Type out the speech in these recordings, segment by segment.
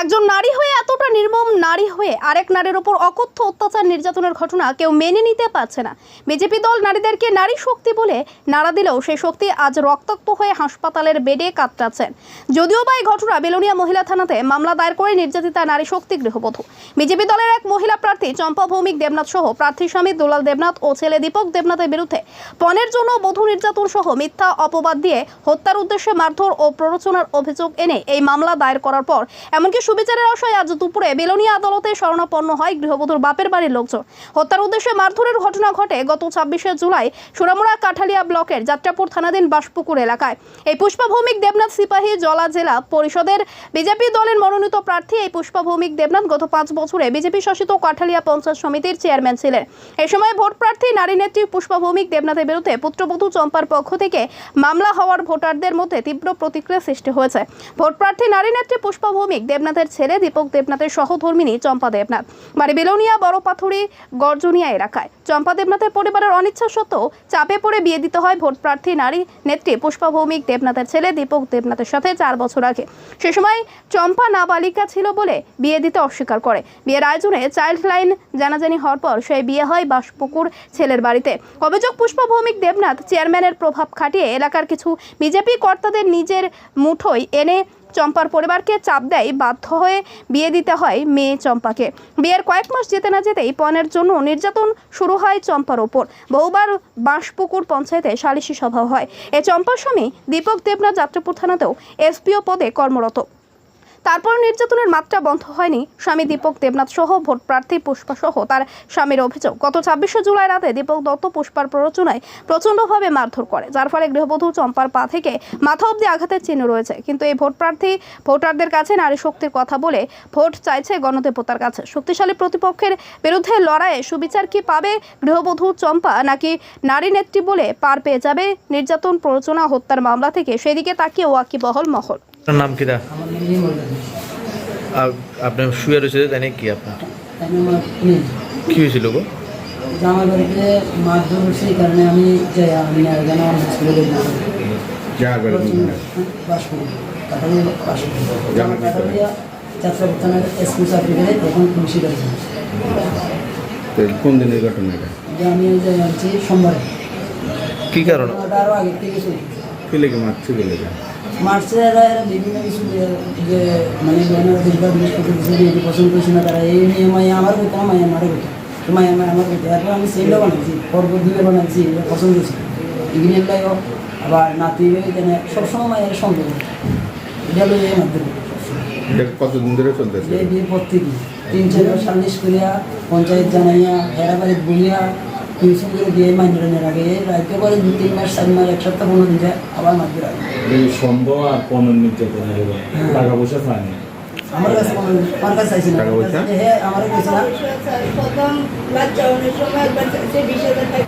একজন নারী হয়ে এতটা নির্মম নারী হয়ে আরেক নারীর ওপর অকথ্য অত্যাচার নির্যাতনের ঘটনা কেউ মেনে নিতে পারছে না। বিজেপি দল নারীদেরকে নারী শক্তি বলে নাড়া দিলেও সেই শক্তি আজ রক্তাক্ত হয়ে হাসপাতালের বেডে কাতরাচ্ছেন। যদিও বা এই ঘটনা বেলোনিয়া মহিলা থানাতে মামলা দায়ের করে নির্যাতিতা নারী শক্তি গৃহবধূ। বিজেপি দলের এক মহিলা প্রার্থী চম্পা ভৌমিক দেবনাথ সহ প্রার্থী স্বামী দুলাল দেবনাথ ও ছেলে দীপক দেবনাথের বিরুদ্ধে পণের জন্য বধূ নির্যাতন সহ মিথ্যা অপবাদ দিয়ে হত্যার উদ্দেশ্যে মারধর ও প্ররোচনার অভিযোগ এনে এই মামলা দায়ের করার পর এমনকি সুবিচারের আশায় আজ দুপুরে বেলোনিয়া আদালতে শরণাপন্ন হয় গৃহবধূর বাপের বাড়ির লোকজন। হত্যার উদ্দেশ্যে মারধরের ঘটনা ঘটে গত ছাব্বিশে জুলাই সোনামুড়া কাঠালিয়া ব্লকের যাত্রাপুর থানাধীন বাসপুকুর এলাকায়। এই পুষ্পা ভৌমিক দেবনাথ সিপাহী জলা জেলা পরিষদের বিজেপি দলের মনোনীত প্রার্থী এই পুষ্পা ভৌমিক দেবনাথ গত পাঁচ বছরে বিজেপি শাসিত কাঠালিয়া পঞ্চায়েত সমিতির চেয়ারম্যান ছিলেন। এই সময় ভোট প্রার্থী, নারী নেত্রী পুষ্পা ভৌমিক দেবনাথের বিরুদ্ধে পুত্রবধূ চম্পার পক্ষ থেকে মামলা হওয়ার ভোটারদের মধ্যে তীব্র প্রতিক্রিয়া সৃষ্টি হয়েছে। ভোট প্রার্থী, নারী নেত্রী পুষ্পা ভৌমিক দেবনাথের ছেলে দীপক দেবনাথের সহধর্মিনী চম্পা দেবনাথ। বাড়ি বেলোনিয়া, বড় পাথুরি, গর্জনিয়া এলাকায়। চম্পা দেবনাথের পরিবারের অনিচ্ছা সত্ত্বেও চাপে পড়ে বিয়ে দিতে হয় ভোট প্রার্থী, নারী, নেত্রী পুষ্পা ভৌমিক দেবনাথের ছেলে দীপক দেবনাথের সাথে চার বছর আগে। সে সময় চম্পা নাবালিকা ছিল বলে বিয়ে দিতে অস্বীকার করে। বিয়ের আয়োজনে চাইল্ড লাইন জানাজানি হওয়ার পর সেই বিয়ে হয় বাসপুকুর ছেলের বাড়িতে। অভিযোগ পুষ্পা ভৌমিক দেবনাথ চেয়ারম্যানের প্রভাব খাটিয়ে এলাকার কিছু বিজেপি কর্তাদের নিজের মুঠোয় এনে চম্পার পরিবারকে চাপ দেয়, বাধ্য হয়ে বিয়ে দিতে হয় মেয়ে চম্পাকে। বিয়ের কয়েক মাস যেতে না যেতেই পণের জন্য নির্যাতন শুরু হয় চম্পার ওপর। বহুবার বাঁশপুকুর পঞ্চায়েতে সালিশি সভা হয়। এ চম্পার স্বামী দীপক দেবনাথ যাত্রাপুর থানাতেও এসপিও পদে কর্মরত। তারপর নির্যাতনের মাত্রা বন্ধ হয়নি। স্বামী দীপক দেবনাথ সহ ভোট প্রার্থী পুষ্পা সহ তার স্বামীর অভিযোগ। গত ছাব্বিশে জুলাই রাতে দীপক দত্ত পুষ্পার প্ররোচনায় প্রচণ্ডভাবে মারধর করে, যার ফলে গৃহবধূ চম্পার পা থেকে মাথা অবধি আঘাতের চিহ্ন রয়েছে। কিন্তু এই ভোট প্রার্থী, ভোটারদের কাছে নারী শক্তির কথা বলে ভোট চাইছে গণদেবতার কাছে। শক্তিশালী প্রতিপক্ষের বিরুদ্ধে লড়াইয়ে সুবিচার কি পাবে গৃহবধূ চম্পা, নাকি নারী নেত্রী বলে পার পেয়ে যাবে নির্যাতন, প্ররোচনা, হত্যার মামলা থেকে? সেদিকে তাকিয়ে ওয়াকিবহল মহল। আপনার নাম কিরা দেবী। আপনার শুয়ে রয়েছে জানি কি আপনার? কি হয়েছিল গো? আমার বাড়িতে মারধর হচ্ছে এই কারণে আমি যাই আমি আর কেন আমার এসপি চাকরি তখন খুশি দিনের ঘটনা এটা? আমি ওই আনছি সোমবারে। কি কারণ? আরও আগের থেকে লেগে মারছে মার্চে এরা বিভিন্ন কিছু যে- মানে দীর্ঘ কিছু পছন্দ করছে না তারা এই নিয়ে আমার আমারও তো আমার আমার করতো এরপর আমি সেইগুলো বানাইছি পছন্দ লাইও আবার নাতি এখানে সবসময় মায়ের সঙ্গে এটা হলো এই মাধ্যমে। কতদিন ধরে চলতেছে? এই বিয়ে প্রত্যেকই তিন সালিশ করিয়া পঞ্চায়েত জানাইয়া হেরা বাড়ি বলিয়া টিউশন করে দিয়ে আগে রাইতে করে দু তিন মাস চার মাস এক সপ্তাহ পনেরো দিন যায় আবার সন্দেহ আর নির্যাতন হয়ে। টাকা পয়সা পায়নি আমার কাছে আমার কাছে চাইছি না। টাকা? হ্যাঁ আমার কাছে না প্রথম বাচ্চা অনেক সময় সে বিশ হাজার টাকা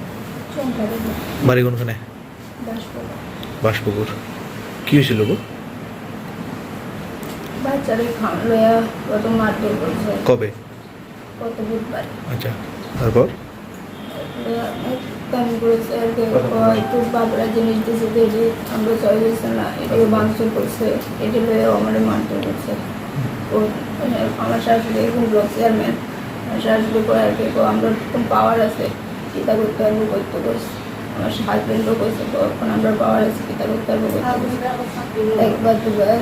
বাড়ি কোনখানে? বাসপুকুর। কি হয়েছিল গো? কবে? কত বুধবার। আচ্ছা তারপর? কাম করেছে আর কি একটু বাবরা জিনিস দিয়েছে দেখি আমরা চলে গেছে না এটাকে বাংসুর করছে এটা লইয়া আমার মারধর করছে ও মানে আমার শাশুড়ি এখন ব্লক চেয়ারম্যান আমার শাশুড়ি করে আর কি আমরা পাওয়ার আছে? কিতা করতে পারব করতে করছে আমার হাজবেন্ডও করছে তখন আমরা পাওয়ার আছে করতে পারব একবার দুবার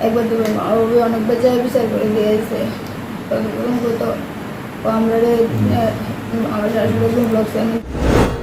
একবার দুবার মা বাবা অনেকবার যায় বিচার করে দিয়েছে তো আমরা আমার শাশুড়ি ব্লগ চেয়ারম্যান